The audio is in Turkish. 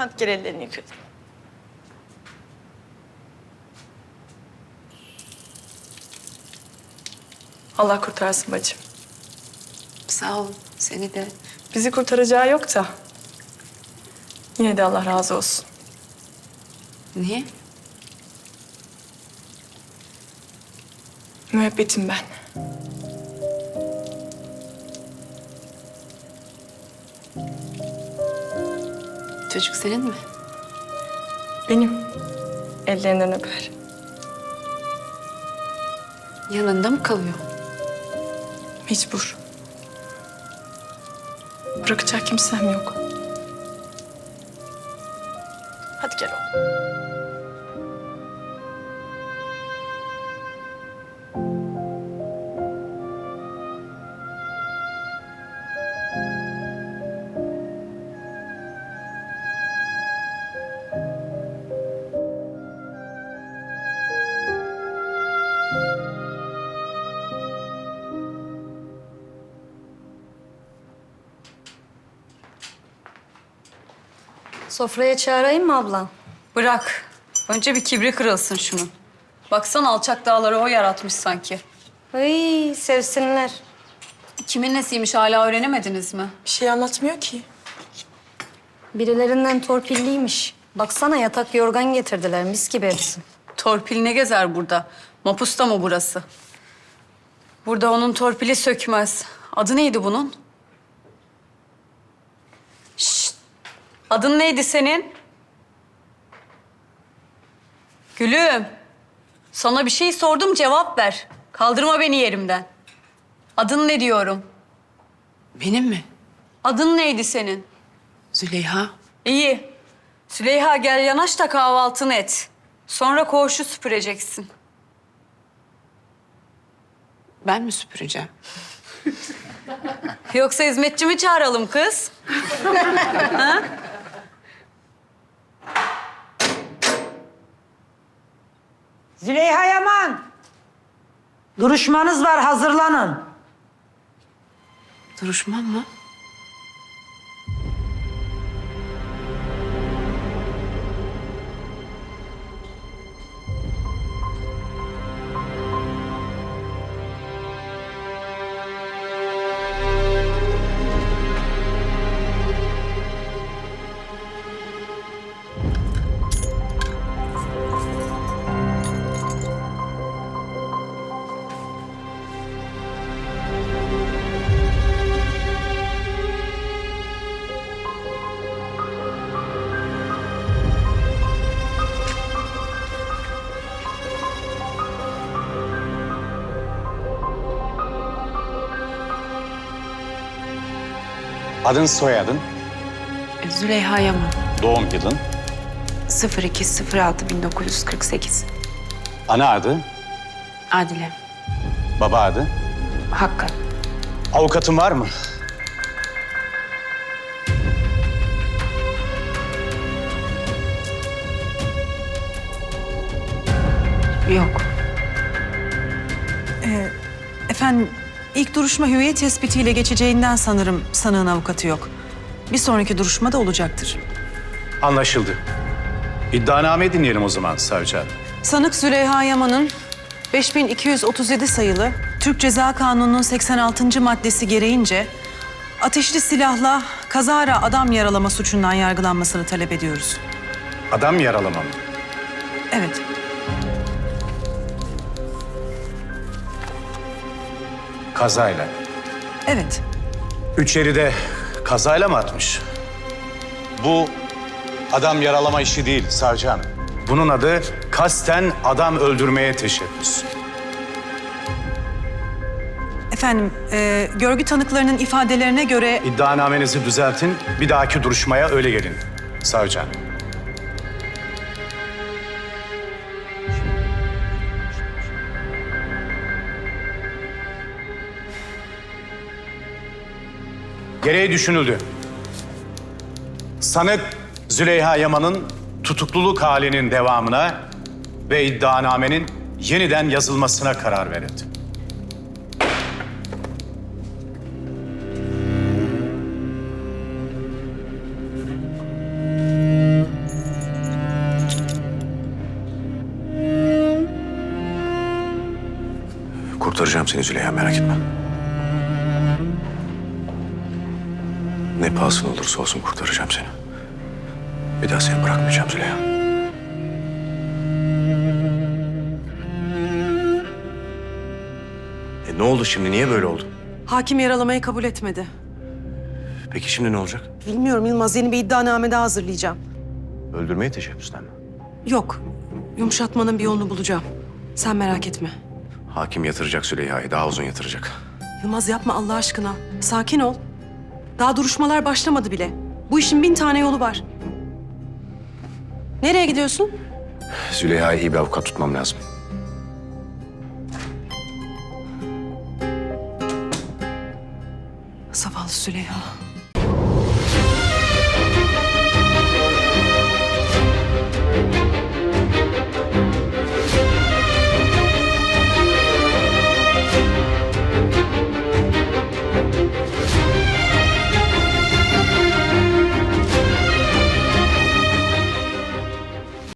Hadi gel ellerini yıkayalım. Allah kurtarsın bacım. Sağ ol. Seni de. Bizi kurtaracağı yok da. Yine de Allah razı olsun. Niye? Müebbetim ben. Çocuk senin mi? Benim. Ellerinden öper. Yanında mı kalıyor? Mecbur. Bırakacak kimsem yok. Sofraya çağırayım mı abla? Bırak. Önce bir kibri kırılsın şunun. Baksana alçak dağları o yaratmış sanki. Ay sevsinler. Kimin nesiymiş hala öğrenemediniz mi? Bir şey anlatmıyor ki. Birilerinden torpilliymiş. Baksana yatak yorgan getirdiler mis gibi hepsi. Torpil ne gezer burada? Mapusta mı burası? Burada onun torpili sökmez. Adı neydi bunun? Adın neydi senin? Gülüm. Sana bir şey sordum cevap ver. Kaldırma beni yerimden. Adın ne diyorum? Benim mi? Adın neydi senin? Züleyha. İyi. Süleyha gel yanaş da kahvaltını et. Sonra koğuşu süpüreceksin. Ben mi süpüreceğim? Yoksa hizmetçi mi çağıralım kız? Züleyha Yaman. Duruşmanız var hazırlanın. Duruşmam mı? Adın soyadın, Züleyha Yaman. doğum yılın, 0206 1948. ana adı, Adile. baba adı. Hakkı. Avukatın var mı? Yok. Efendim, ilk duruşma hüviyet tespitiyle geçeceğinden sanırım sanığın avukatı yok. Bir sonraki duruşma da olacaktır. Anlaşıldı. İddianameyi dinleyelim o zaman savcı hanım. Sanık Züleyha Yaman'ın 5237 sayılı Türk Ceza Kanunu'nun 86. maddesi gereğince ateşli silahla kazara adam yaralama suçundan yargılanmasını talep ediyoruz. Adam yaralama mı? Evet. Kazayla. Evet. Üç yeri de kazayla mı atmış? Bu adam yaralama işi değil savcı hanım. Bunun adı kasten adam öldürmeye teşebbüs. Efendim, e, görgü tanıklarının ifadelerine göre İddianamenizi düzeltin, bir dahaki duruşmaya öyle gelin savcı hanım. Gereği düşünüldü. Sanık Züleyha Yaman'ın tutukluluk halinin devamına ve iddianamenin yeniden yazılmasına karar verildi. Kurtaracağım seni Züleyha merak etme. Ne pahasına olursa olsun kurtaracağım seni. Bir daha seni bırakmayacağım Züleyha. E ne oldu şimdi? Niye böyle oldu? Hakim yaralamayı kabul etmedi. Peki şimdi ne olacak? Bilmiyorum Yılmaz yeni bir iddianame daha hazırlayacağım. Öldürmeye teşebbüsten mi? Yok. Yumuşatmanın bir yolunu bulacağım. Sen merak etme. Hakim yatıracak Züleyha'yı. Daha uzun yatıracak. Yılmaz yapma Allah aşkına. Sakin ol. Daha duruşmalar başlamadı bile. Bu işin bin tane yolu var. Nereye gidiyorsun? Züleyha'ya iyi bir avukat tutmam lazım. Zavallı Süleyha.